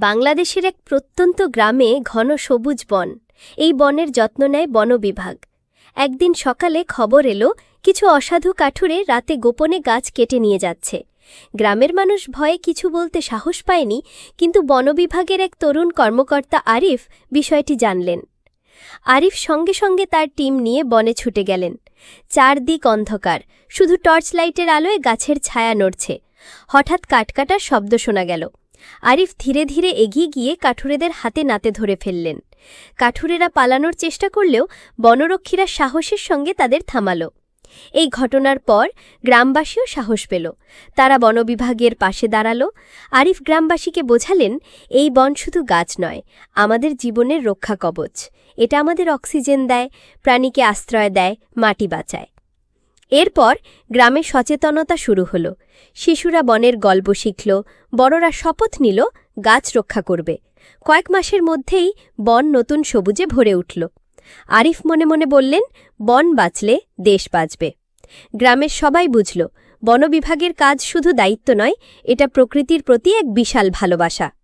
বাংলাদেশের এক প্রত্যন্ত গ্রামে ঘন সবুজ বন। এই বনের যত্ন নেয় বন বিভাগ। একদিন সকালে খবর এলো, কিছু অসাধু কাঠুরে রাতে গোপনে গাছ কেটে নিয়ে যাচ্ছে। গ্রামের মানুষ ভয়ে কিছু বলতে সাহস পায়নি, কিন্তু বন বিভাগের এক তরুণ কর্মকর্তা আরিফ বিষয়টি জানলেন। আরিফ সঙ্গে সঙ্গে তার টিম নিয়ে বনে ছুটে গেলেন। চারদিক অন্ধকার, শুধু টর্চ লাইটের আলোয় গাছের ছায়া নড়ছে। হঠাৎ কাটকাটার শব্দ শোনা গেল। আরিফ ধীরে ধীরে এগিয়ে গিয়ে কাঠুরেদের হাতে নাতে ধরে ফেললেন। কাঠুরেরা পালানোর চেষ্টা করলেও বনরক্ষীরা সাহসের সঙ্গে তাদের থামাল। এই ঘটনার পর গ্রামবাসীও সাহস পেল। তারা বনবিভাগের পাশে দাঁড়াল। আরিফ গ্রামবাসীকে বোঝালেন, এই বন শুধু গাছ নয়, আমাদের জীবনের রক্ষা কবচ। এটা আমাদের অক্সিজেন দেয়, প্রাণীকে আশ্রয় দেয়, মাটি বাঁচায়। এরপর গ্রামে সচেতনতা শুরু হলো। শিশুরা বনের গল্প শিখল, বড়রা শপথ নিল, গাছ রক্ষা করবে। কয়েক মাসের মধ্যেই বন নতুন সবুজে ভরে উঠল। আরিফ মনে মনে বললেন, বন বাঁচলে দেশ বাঁচবে। গ্রামের সবাই বুঝল, বনবিভাগের কাজ শুধু দায়িত্ব নয়, এটা প্রকৃতির প্রতি এক বিশাল ভালোবাসা।